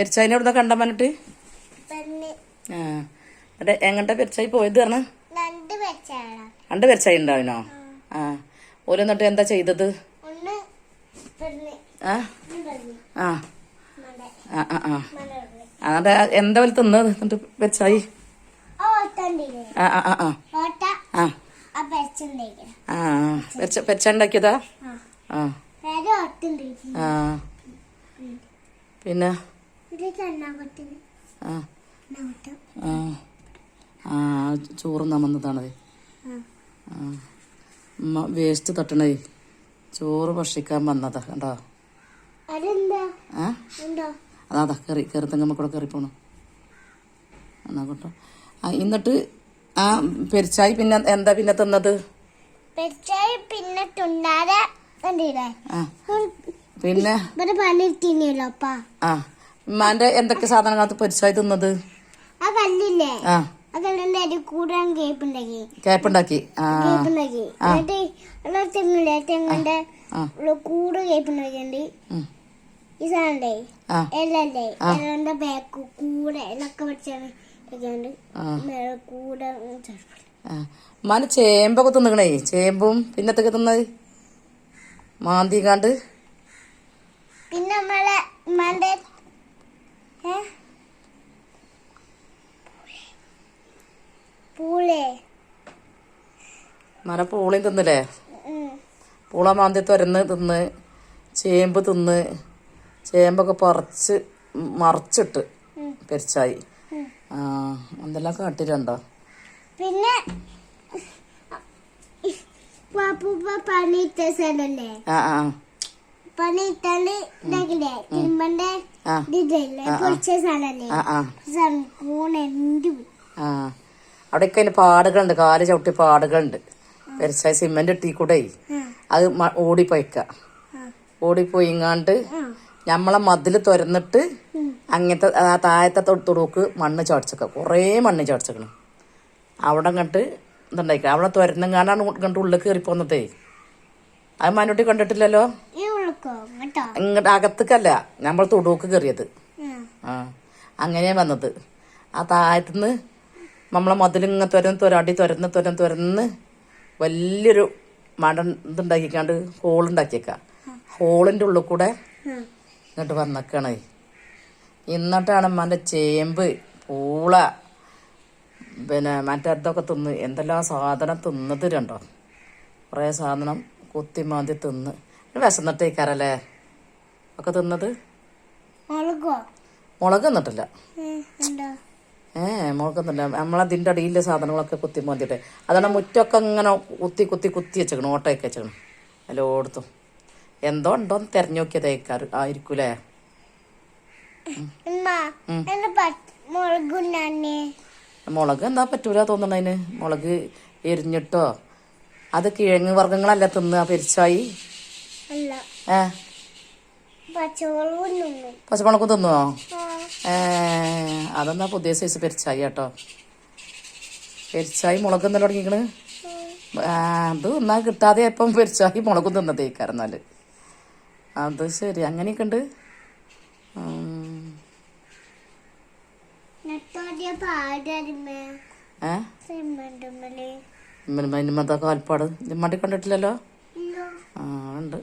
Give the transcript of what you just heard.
പെരിച്ചായിനെ എവിടുന്ന കണ്ടാൻ പറഞ്ഞിട്ട്? ആ. എന്നിട്ട് എങ്ങോട്ടാ പെരിച്ചായി പോയത് പറഞ്ഞ? രണ്ട് പെരിച്ചായി ഉണ്ടാവിനോ ആ. ഓരോ എന്നിട്ട് എന്താ ചെയ്തത്? ആ. ആ. എന്താ പോലെ തിന്നത് എന്നിട്ട് പെരിച്ചായി? ആ ആ പെരിച്ച ഉണ്ടാക്കിയതാ? പിന്നെ? ആ. ആ. ചോറ് ആ. വേസ്റ്റ് തട്ടണേ ചോറ് ഭക്ഷിക്കാൻ വന്നതാ കണ്ടോ? അതാ കറി കയറി തെങ്ങമ്മ കൂടെ കയറി പോണു. എന്നാ കേട്ടോ. എന്നിട്ട് ആ പെരിച്ചായി പിന്നെ എന്താ പിന്നെ തിന്നത്? പിന്നെ പിന്നെ? ആ. ഉമ്മാന്റെ എന്തൊക്കെ സാധനങ്ങളത്ത് പൊരിച്ചായി തിന്നത്? ആ കേപ്പുണ്ടാക്കി തെങ്ങിന്റെ കൂട് കേപ്പുണ്ടാക്കിണ്ട്. ഈ എല്ലല്ലേ? ബാക്ക് കൂടെ എന്നൊക്കെ പഠിച്ചാണ് കൂടെ ഉമ്മാന് ചേമ്പൊക്കെ തിന്നണേ. ചേമ്പും പിന്നത്തൊക്കെ തിന്നത്? മാന്തി മാന്തികാണ്ട് പിന്നെ നമ്മളെ മന പൂളിയും തിന്നില്ലേ. പൂള മാന്തി തുരന്ന് തിന്ന് ചേമ്പ് തിന്ന് ചേമ്പൊക്കെ പറിച്ച് മറിച്ചിട്ട്. പെരിച്ചായി. ആ എന്തെല്ലാം കാട്ടിലുണ്ടോ പിന്നെ സ്ഥലല്ലേ? ആ ആ. തിരുമ്പന്റെ അവിടെയൊക്കെ അതിന് പാടുകളുണ്ട്. കാൽ ചവിട്ടി പാടുകളുണ്ട്. പെരിച്ചായി സിമെന്റ് ഇട്ടി കൂടെ അത് ഓടിപ്പോയിക്ക. ഓടിപ്പോയിങ്ങാണ്ട് നമ്മളെ മതിൽ തുരന്നിട്ട് അങ്ങനത്തെ ആ താഴത്തെ തൊടുത്തൊടുക്ക് തൊടുക്ക് മണ്ണ് ചടച്ചക്ക. കുറേ മണ്ണ് ചടച്ചക്കണം. അവിടെ കണ്ട് ഇതുണ്ടായിക്ക. അവിടെ തുരന്നെങ്ങാണ്ടാണ് കണ്ട് ഉള്ളിൽ കയറി പോന്നതേ അത് മനുട്ടി കണ്ടിട്ടില്ലല്ലോ? ഇങ്ങോട്ട് അകത്തേക്കല്ല. നമ്മൾ തൊടുവൊക്കെ കയറിയത് ആ. അങ്ങനെ വന്നത്. ആ താഴത്തുനിന്ന് നമ്മളെ മുതലിങ്ങ തുരന്ന് തുരാടി തുരന്ന് തുരന്ന് തുരന്ന് വലിയൊരു മട ഇതുണ്ടാക്കിക്കാണ്ട് ഹോളുണ്ടാക്കിയേക്ക ഹോളിന്റെ ഉള്ളിൽ കൂടെ. ഇങ്ങോട്ട് വന്നേക്കണേ. എന്നിട്ടാണ് അമ്മന്റെ ചേമ്പ് പൂള പിന്നെ മറ്റേതൊക്കെ തിന്ന് എന്തെല്ലാം സാധനം തിന്നത് രണ്ടോ കുറേ സാധനം കുത്തിമാന്തി തിന്ന്. വിശന്നിട്ടേക്കാരല്ലേ ഒക്കെ തിന്നത്? മുളകോ? തിന്നിട്ടില്ല. ഏ മുളകൊന്നുമില്ല നമ്മളതിന്റെ അടിയിലെ സാധനങ്ങളൊക്കെ കുത്തി മോന്തിട്ടെ. അതാണ് മുറ്റൊക്കെ ഇങ്ങനെ കുത്തി കുത്തി കുത്തി വെച്ചേക്കണം ഓട്ടയൊക്കെ വെച്ചേക്കണം. എല്ലായിടത്തും എന്തോ ഉണ്ടോ എന്ന് തെരഞ്ഞു ആയിരിക്കൂലേ? എന്റെ പച്ച മുളകുണ്ടാണേ മുളക് എന്താ പറ്റൂല തോന്നണതിന് മുളക് എരിഞ്ഞിട്ടോ? അത് കിഴങ്ങ് വർഗങ്ങളല്ല തിന്നുക പെരിച്ചായി? അല്ല ഏ? തിന്നോ. ഏ അതെന്നാ പുതിയ സൈസ് പെരിച്ചായി കേട്ടോ. പെരിച്ചായി മുളക് എന്നല്ല തുടങ്ങിക്കണ്. അത് ഒന്നാ കിട്ടാതെ ഇപ്പം പെരിച്ചായി മുളകും തിന്നതേക്കാരെന്നാൽ അത് ശരി അങ്ങനെയൊക്കെ ഉണ്ട് കാൽപ്പാട്? മണ്ടി കണ്ടിട്ടില്ലല്ലോ? ആ ഉണ്ട്.